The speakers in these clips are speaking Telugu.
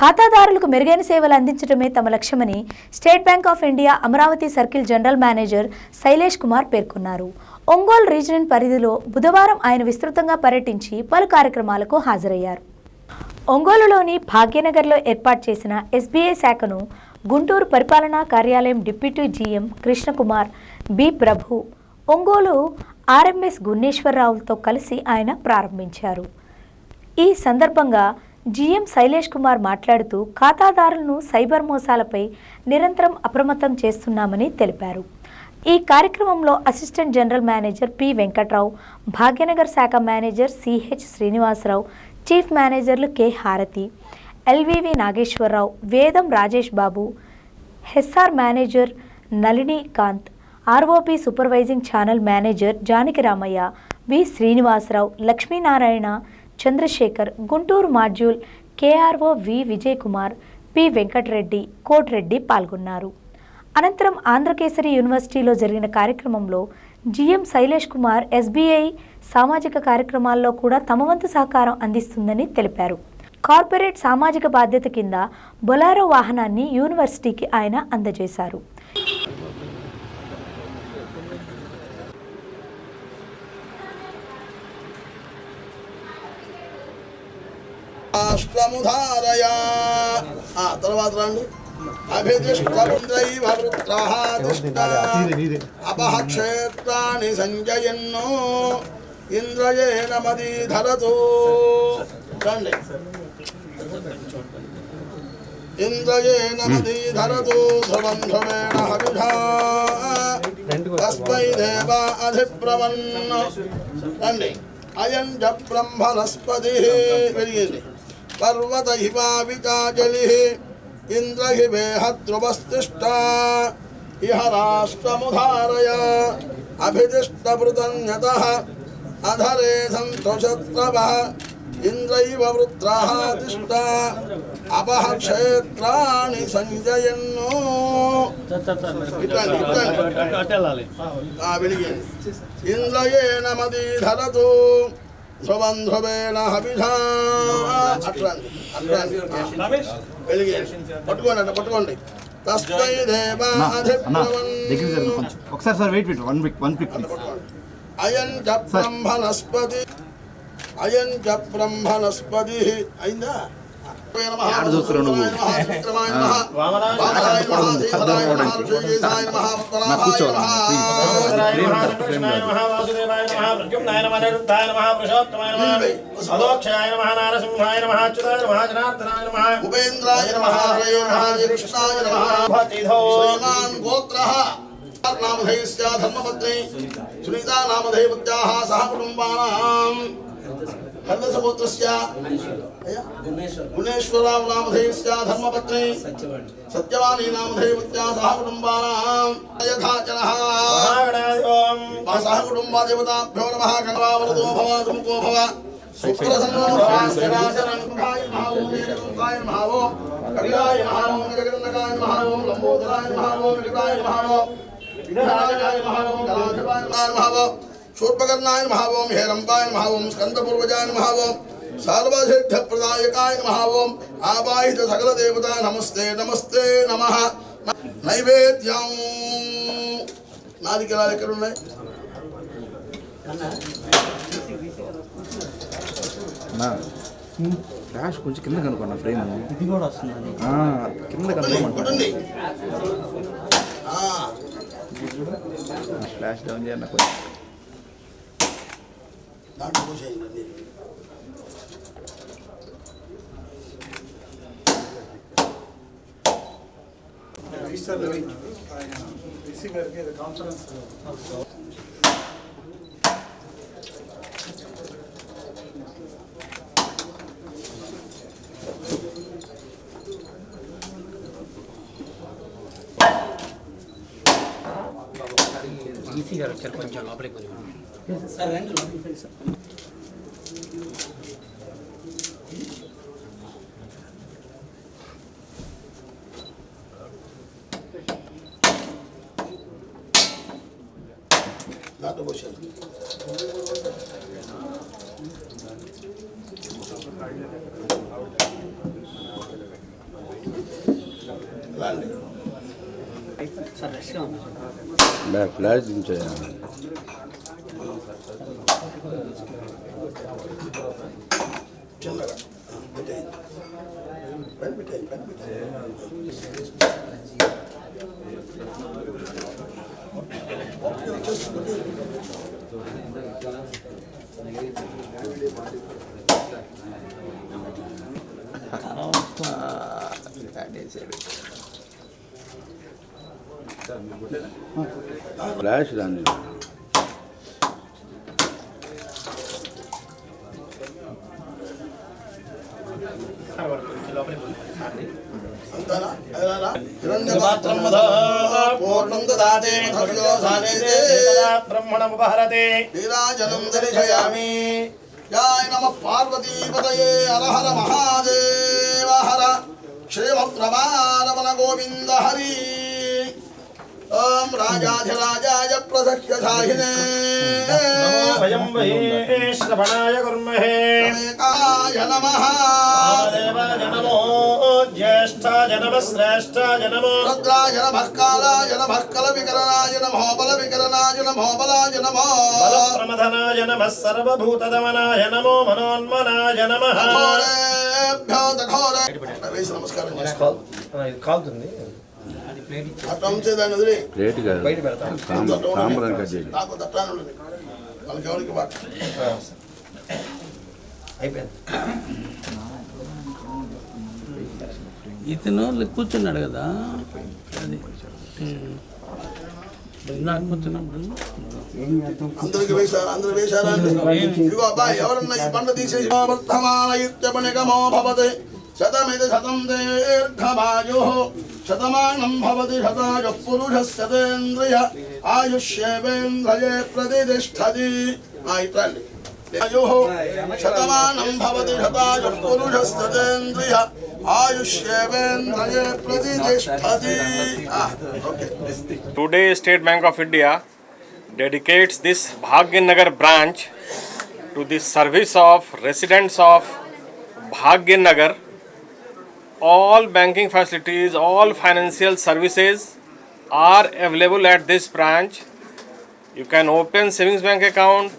ఖాతాదారులకు మెరుగైన సేవలు అందించడమే తమ లక్ష్యమని state bank of India Amaravati circle general manager Shailesh Kumar పేర్కొన్నారు. ఒంగోలు రీజనల్ పరిధిలో బుధవారం ఆయన విస్తృతంగా పర్యటించి పలు కార్యక్రమాలకు హాజరయ్యారు. ఒంగోలులోని భాగ్యనగర్లో ఏర్పాటు చేసిన ఎస్బీఐ శాఖను గుంటూరు పరిపాలనా కార్యాలయం deputy GM Krishnakumar B Prabhu Ongole RMS గున్నేశ్వరరావులతో కలిసి ఆయన ప్రారంభించారు. ఈ సందర్భంగా జీఎం శైలేష్ కుమార్ మాట్లాడుతూ ఖాతాదారులను సైబర్ మోసాలపై నిరంతరం అప్రమత్తం చేస్తున్నామని తెలిపారు. ఈ కార్యక్రమంలో assistant general manager P Venkatrao Bhagyanagar శాఖ manager CH Srinivasarao chief managers K Harathi LVV Nageswararao Vedam Rajesh Babu HR manager Nalini Kanth ROP supervising channel manager Janaki Ramaiah V Srinivasarao Lakshminarayana Chandrasekhar Guntur module KRO V Vijay Kumar P Venkatareddy Kotireddy పాల్గొన్నారు. అనంతరం ఆంధ్రకేసరి యూనివర్సిటీలో జరిగిన కార్యక్రమంలో జిఎం శైలేష్ కుమార్ ఎస్బీఐ సామాజిక కార్యక్రమాల్లో కూడా తమ వంతు సహకారం అందిస్తుందని తెలిపారు. కార్పొరేట్ సామాజిక బాధ్యత కింద బొలారో వాహనాన్ని యూనివర్సిటీకి ఆయన అందజేశారు. రాష్ట్రముధారయ ఆ తర్వాత రండి. అపహక్షేత్రాన్ని సంజయన్నో. ఇంద్రయేణ మదీధరతో. రండి. ఇంద్రయేణ మదీధరతో ధ్రువంధ్రువేణ హవిధా తస్మై దేవ అధిప్రవన్న. రండి. అయం జ బ్రహ్మణస్పతి వెలిగింది. पर्वत हिमाविताजलिः इन्द्रहिवेहद्रुवस्तिष्ठा इह राष्ट्रमुधारय। अभिदिष्टवृतन्यतः अधरे सन्तोषत्रवः इन्द्रैव वृत्राः तिष्ठा। अपह क्षेत्राणि सञ्जयन्नो इन्द्रयेण मदीधरतु। అట్లండి అట్లండి ఆ, వెలిగింది పట్టుకోండి అట్లా పట్టుకోండి. తస్మై ఒకసారి sir wait wait. One week one week please అయం చ బ్రహ్మణస్పతి. అయం చ బ్రహ్మణస్పతి. అయిందా? ఆడ చూస్తున్నావు నువ్వు. నాకు కూర్చోవాలి, ఉపేంద్రాయ నమ. హరే నమ. కృష్ణాయ నమ. శ్రీమాన్ గోత్రః. నామధేయస్య ధర్మపత్ని సునీతా నామధేయవత్యాः సహ కుటుంబానాం. గంధసపుత్రస్య గుణేశ్వరరావు. నామధేయస్య ధర్మపత్ని। సత్యవాణి నామధేయవత్యా సహ కుటుంబానాం। యథాచరः సహ కుటుంబాదేవతాభ్యో నమః। గణవావరదో భవ సుముఖో భవ। సుప్రసన్నో హేరంబాయ నమః ఓం స్కందపూర్వజాయ నమః ఓం సర్వసిద్ధప్రదాయకాయ నమః ఓం ఆవాహిత సకల దేవత నమస్తే నమస్తే నమః నైవేద్యం నాదికరాలు ఎక్కడ ఉన్నాయి? అన్న ఫ్లాష్ కొంచెం కింద కనుకోండి ఫ్రేమ్. ఇది కూడా వస్తుంది కింద కొట్టండి, కనుకోమంట కొట్టండి. ఆ, ఫ్లాష్ డౌన్ చేయండి కొంచెం. దాంట్లో పోసేయండి అన్ని. ఈసీ గారు వచ్చారు కొంచెం లోపలికి కొంచెం సార్ రండి లోపలికి సార్ దాంట్లో పోసేయండి రండి సార్ రష్గా ఉంది బ్యాక్ ఫ్లాష్ దించాయా చిన్నగా పెట్టేయి పని పెట్టేయి పని పెట్టేయి ఫ్లాష్ దాన్ని అంతేనా అదేనా దదాతే భవ్యోధానేతే బ్రహ్మణముపహరతే నీరాజనం దర్శయామి యాయ నమ పార్వతీపతయే హర హర మహాదేవ హర క్షేమప్రమాణవన గోవింద హరి ఓం రాజాధిరాజాయ ప్రసహ్యధాహినే వయం వహే శ్రవణాయ కుర్మహే. ఏకాయ నమః. దేవాయ నమో జ్యేష్ఠాయ నమ శ్రేష్ఠాయ నమో. రుద్రాయ నమః కాలాయ నమః కల వికరణాయ నమో బల వికరణాయ నమో బలాయ నమో. బలప్రమథనాయ నమ సర్వభూతదమనాయ నమో మనోన్మనాయ నమ. ఘోరేభ్యో దఘోరే వేసి నమస్కారం చేసుకో కాలుతుంది అది ప్లేట్ కాదు. సాంబార్ సాంబార్ కట్ చేయండి వాళ్ళకి ఎవరికి అయిపోయింది. ఇతను కూర్చున్నాడు కదా. అది. అందరికి వేశారు? అందరు వేశారా? అండి ఇదిగో అబ్బాయి ఎవరన్నా ఈ బండ తీసేసి వర్ధమాన ఇత్యపనిగమో భవతి. శతమిది శతం దీర్ఘమాయు. శతమానం భవతి శతాయు పురుషస్య తేంద్రియ ఆయుష్యేవేంద్రయే ప్రతిష్టతి ఆ ఇట్లండి ఆయు శతమానం భవతి శతాయు పురుషస్య తేంద్రియ ఆయుష్యేవేంద్రయే ప్రతిష్టతి ఆ, okay Today, State Bank of India dedicates this Bhagyanagar branch to the service of residents of Bhagyanagar. All banking facilities, all financial services are available at this branch. You can open savings bank account.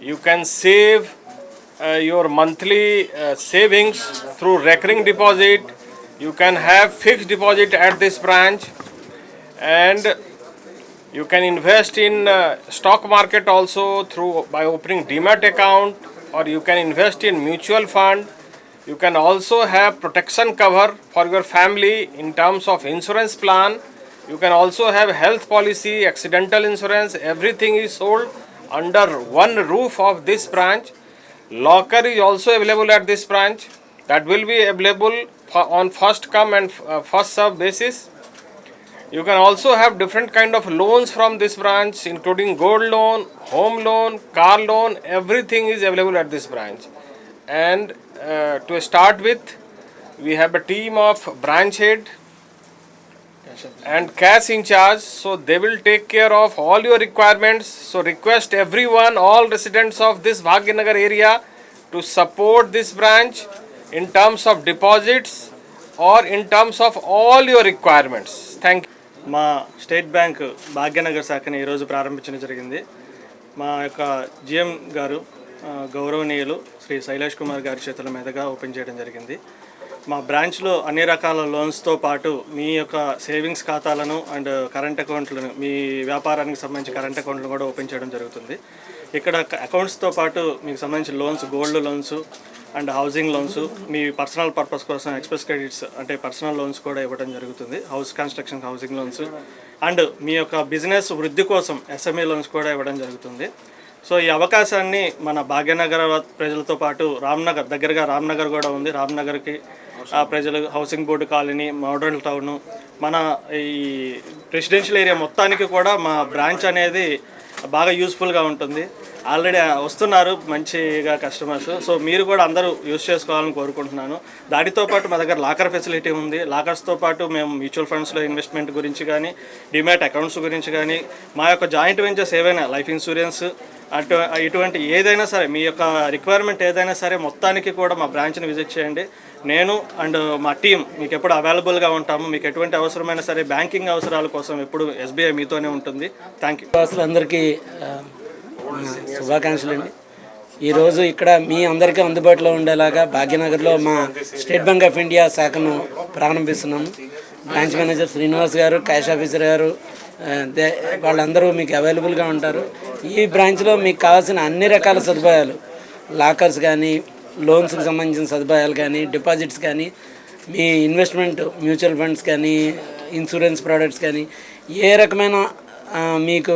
You can save uh, your monthly uh, savings through recurring deposit. You can have fixed deposit at this branch and you can invest in uh, stock market also through by opening demat account or you can invest in mutual fund you can also have protection cover for your family in terms of insurance plan you can also have health policy accidental insurance everything is sold under one roof of this branch locker is also available at this branch that will be available on first come and uh, first serve basis you can also have different kind of loans from this branch, including gold loan, home loan, car loan. Everything is available at this branch. And to start with, we have a team of branch head and cash in charge. So they will take care of all your requirements. So request everyone, all residents of this Bhagyanagar area, to support this branch in terms of deposits or in terms of all your requirements. Thank you. మా స్టేట్ బ్యాంక్ భాగ్యనగర్ శాఖని ఈరోజు ప్రారంభించడం జరిగింది మా యొక్క జిఎం గారు ఆ, గౌరవనీయులు శ్రీ శైలేష్ కుమార్ గారి చేతుల మీదుగా ఓపెన్ చేయడం జరిగింది. మా బ్రాంచ్లో అన్ని రకాల లోన్స్తో పాటు మీ యొక్క సేవింగ్స్ ఖాతాలను అండ్ కరెంట్ అకౌంట్లను మీ వ్యాపారానికి సంబంధించి కరెంట్ అకౌంట్లను కూడా ఓపెన్ చేయడం జరుగుతుంది. ఇక్కడ అకౌంట్స్తో పాటు మీకు సంబంధించిన loans gold loans and housing loans me personal purpose కోసం ఎక్స్ప్రెస్ క్రెడిట్స్ అంటే పర్సనల్ లోన్స్ కూడా ఇవ్వడం జరుగుతుంది. House construction housing loans and మీ యొక్క బిజినెస్ వృద్ధి కోసం ఎస్ఎంఏ లోన్స్ కూడా ఇవ్వడం జరుగుతుంది. సో ఈ అవకాశాన్ని మన భాగ్యనగర్ ప్రజలతో పాటు రామ్నగర్ దగ్గరగా రామ్నగర్ కూడా ఉంది. రామ్నగర్కి ఆ ప్రజలు housing board colony model town మన ఈ రెసిడెన్షియల్ ఏరియా మొత్తానికి కూడా మా బ్రాంచ్ అనేది బాగా యూస్ఫుల్గా ఉంటుంది. ఆల్రెడీ వస్తున్నారు మంచిగా కస్టమర్స్. సో మీరు కూడా అందరూ యూస్ చేసుకోవాలని కోరుకుంటున్నాను. దానితో పాటు మా దగ్గర లాకర్ ఫెసిలిటీ ఉంది. లాకర్స్తో పాటు మేము మ్యూచువల్ ఫండ్స్లో ఇన్వెస్ట్మెంట్ గురించి కానీ డిమాట్ అకౌంట్స్ గురించి కానీ మా యొక్క జాయింట్ వెంచర్స్ ఏవైనా లైఫ్ ఇన్సూరెన్స్ అటు ఇటువంటి ఏదైనా సరే మీ యొక్క రిక్వైర్మెంట్ ఏదైనా సరే మొత్తానికి కూడా మా బ్రాంచ్ని విజిట్ చేయండి. నేను అండ్ మా టీం మీకు ఎప్పుడు అవైలబుల్గా ఉంటాము. మీకు ఎటువంటి అవసరమైన సరే బ్యాంకింగ్ అవసరాల కోసం ఎప్పుడు ఎస్బీఐ మీతోనే ఉంటుంది. థ్యాంక్ యూ అందరికీ శుభాకాంక్షలు అండి. ఈరోజు ఇక్కడ మీ అందరికీ అందుబాటులో ఉండేలాగా భాగ్యనగర్లో మా స్టేట్ బ్యాంక్ ఆఫ్ ఇండియా శాఖను ప్రారంభిస్తున్నాము. బ్రాంచ్ మేనేజర్ శ్రీనివాస్ గారు క్యాష్ ఆఫీసర్ గారు వాళ్ళందరూ మీకు అవైలబుల్గా ఉంటారు. ఈ బ్రాంచ్లో మీకు కావాల్సిన అన్ని రకాల సదుపాయాలు. లాకర్స్ కానీ లోన్స్కి సంబంధించిన సదుపాయాలు కానీ డిపాజిట్స్ కానీ మీ ఇన్వెస్ట్మెంట్ మ్యూచువల్ ఫండ్స్ కానీ ఇన్సూరెన్స్ ప్రోడక్ట్స్ కానీ ఏ రకమైన మీకు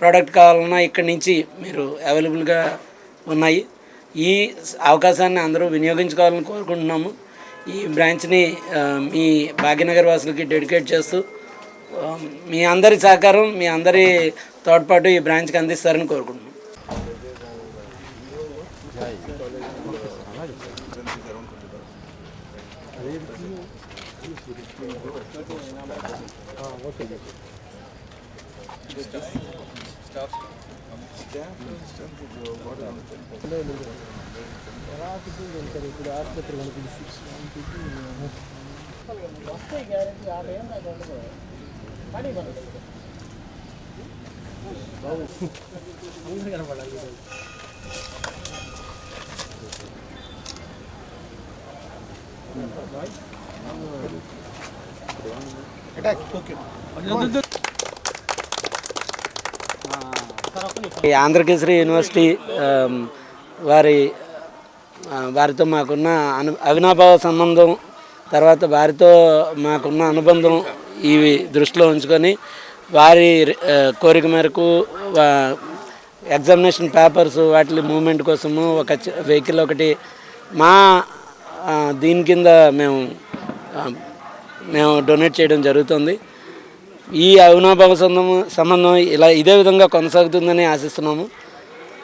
ప్రోడక్ట్ కావాలన్నా ఇక్కడి నుంచి మీరు అవైలబుల్గా ఉన్నాయి. ఈ అవకాశాన్ని అందరూ వినియోగించుకోవాలని కోరుకుంటున్నాము. ఈ బ్రాంచ్ని మీ భాగ్యనగర్ వాసులకి డెడికేట్ చేస్తూ మీ అందరి సహకారం మీ అందరి తోడ్పాటు ఈ బ్రాంచ్కి అందిస్తారని కోరుకుంటున్నాం. ఈ ఆంధ్రకేసరి యూనివర్సిటీ వారి వారితో మాకున్న అను అవినాభావ సంబంధం తర్వాత వారితో మాకున్న అనుబంధం ఇవి దృష్టిలో ఉంచుకొని వారి కోరిక మేరకు ఎగ్జామినేషన్ పేపర్స్ వాటి మూమెంట్ కోసము ఒక వెహికల్ ఒకటి మా దీని కింద మేము మేము డొనేట్ చేయడం జరుగుతుంది. ఈ అవినాభావ సంబంధం సంబంధం ఇలా ఇదే విధంగా కొనసాగుతుందని ఆశిస్తున్నాము.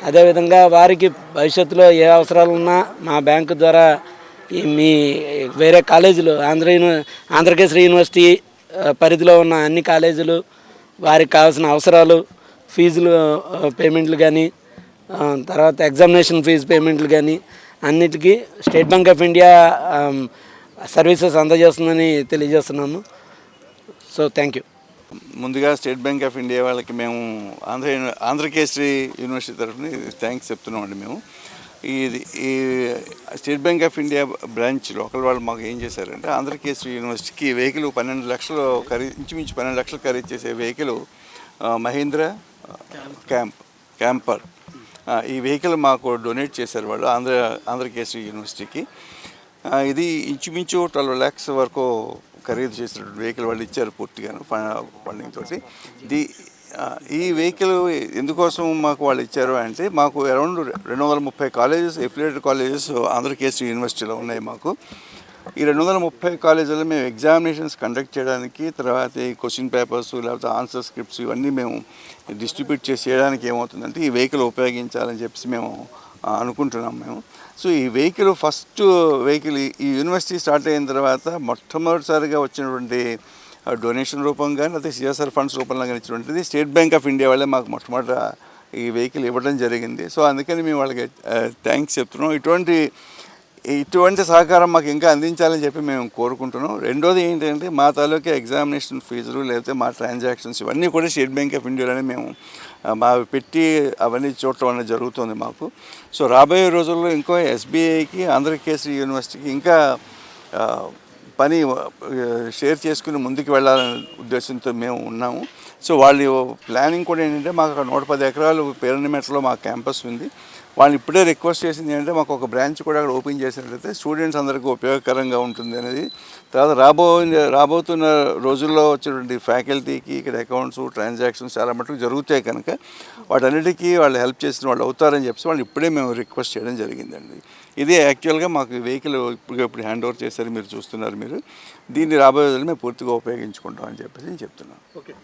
అదేవిధంగా వారికి భవిష్యత్తులో ఏ అవసరాలు ఉన్నా మా బ్యాంకు ద్వారా ఈ మీ వేరే కాలేజీలు ఆంధ్ర యూని- ఆంధ్రకేశ్వరి యూనివర్సిటీ పరిధిలో ఉన్న అన్ని కాలేజీలు వారికి కావాల్సిన అవసరాలు ఫీజులు పేమెంట్లు కానీ తర్వాత ఎగ్జామినేషన్ ఫీజు పేమెంట్లు కానీ అన్నిటికీ State Bank of India services అందజేస్తుందని తెలియజేస్తున్నాము. So thank you. ముందుగా స్టేట్ బ్యాంక్ ఆఫ్ ఇండియా వాళ్ళకి మేము ఆంధ్ర యూని- యూనివర్సిటీ తరఫున థ్యాంక్స్ చెప్తున్నామండి మేము. ఇది ఈ state bank of India branch local వాళ్ళు మాకు ఏం చేశారంటే ఆంధ్రకేసరి యూనివర్సిటీకి వెహికల్ పన్నెండు లక్షలు ఖరీ ఇంచుమించు పన్నెండు లక్షలు ఖరీదు చేసే వెహికల్ మహేంద్ర క్యాంప్ క్యాంపర్. ఈ వెహికల్ మాకు డొనేట్ చేశారు వాళ్ళు ఆంధ్ర ఆంధ్రకేసరి యూనివర్సిటీకి. ఇది ఇంచుమించు ట్వెల్వ్ ల్యాక్స్ వరకు ఖరీదు చేసినటువంటి వెహికల్ వాళ్ళు ఇచ్చారు పూర్తిగా ఫండింగ్ తోటి. ది ఈ వెహికల్ ఎందుకోసం మాకు వాళ్ళు ఇచ్చారు అంటే మాకు అరౌండ్ రెండు వందల ముప్పై కాలేజెస్ ఎఫిలియేటెడ్ కాలేజెస్ ఆంధ్రకేసరి యూనివర్సిటీలో ఉన్నాయి మాకు. ఈ రెండు వందల ముప్పై కాలేజీలో మేము ఎగ్జామినేషన్స్ కండక్ట్ చేయడానికి తర్వాత ఈ క్వశ్చన్ పేపర్స్ లేకపోతే ఆన్సర్ స్క్రిప్ట్స్ ఇవన్నీ మేము డిస్ట్రిబ్యూట్ చేసి చేయడానికి ఏమవుతుందంటే ఈ వెహికల్ ఉపయోగించాలని చెప్పేసి మేము అనుకుంటున్నాం మేము. సో ఈ వెహికల్ ఫస్ట్ వెహికల్ ఈ యూనివర్సిటీ స్టార్ట్ అయిన తర్వాత మొట్టమొదటిసారిగా వచ్చినటువంటి డొనేషన్ రూపంగా కానీ లేకపోతే సిఎస్ఆర్ ఫండ్స్ రూపంలో కానీ ఇచ్చినటువంటిది స్టేట్ బ్యాంక్ ఆఫ్ ఇండియా వాళ్ళే మాకు మొట్టమొదట ఈ వెహికల్ ఇవ్వడం జరిగింది. సో అందుకని మేము వాళ్ళకి థ్యాంక్స్ చెప్తున్నాం. ఇటువంటి ఇటువంటి సహకారం మాకు ఇంకా అందించాలని చెప్పి మేము కోరుకుంటున్నాం. రెండోది ఏంటంటే మా తాలూకా ఎగ్జామినేషన్ ఫీజులు లేకపోతే మా ట్రాన్సాక్షన్స్ ఇవన్నీ కూడా స్టేట్ బ్యాంక్ ఆఫ్ ఇండియాలోనే మేము మా పెట్టి అవన్నీ చూడటం అనేది జరుగుతుంది మాకు. సో రాబోయే రోజుల్లో ఇంకో ఎస్బీఐకి ఆంధ్రకేసరి యూనివర్సిటీకి ఇంకా పని షేర్ చేసుకుని ముందుకు వెళ్ళాలనే ఉద్దేశంతో మేము ఉన్నాము. సో వాళ్ళు ప్లానింగ్ కూడా ఏంటంటే మాకు అక్కడ నూట పది ఎకరాలు పేరునిమెట్లో మా క్యాంపస్ ఉంది. వాళ్ళు ఇప్పుడే రిక్వెస్ట్ చేసింది ఏంటంటే మాకు ఒక బ్రాంచ్ కూడా అక్కడ ఓపెన్ చేసినట్లయితే స్టూడెంట్స్ అందరికీ ఉపయోగకరంగా ఉంటుంది అనేది. తర్వాత రాబో రాబోతున్న రోజుల్లో వచ్చినటువంటి ఫ్యాకల్టీకి ఇక్కడ అకౌంట్స్ ట్రాన్సాక్షన్స్ చాలా మటుకు జరుగుతాయి కనుక వాటన్నిటికీ వాళ్ళు హెల్ప్ చేసిన వాళ్ళు అవుతారని చెప్పి వాళ్ళు ఇప్పుడే మేము రిక్వెస్ట్ చేయడం జరిగిందండి. ఇది యాక్చువల్గా మాకు వెహికల్ ఇప్పుడు ఇప్పుడు హ్యాండ్ ఓవర్ చేశారు మీరు చూస్తున్నారు మీరు. దీన్ని రాబోయే రోజులు మేము పూర్తిగా ఉపయోగించుకుంటాం అని చెప్పేసి నేను చెప్తున్నాను. ఓకే.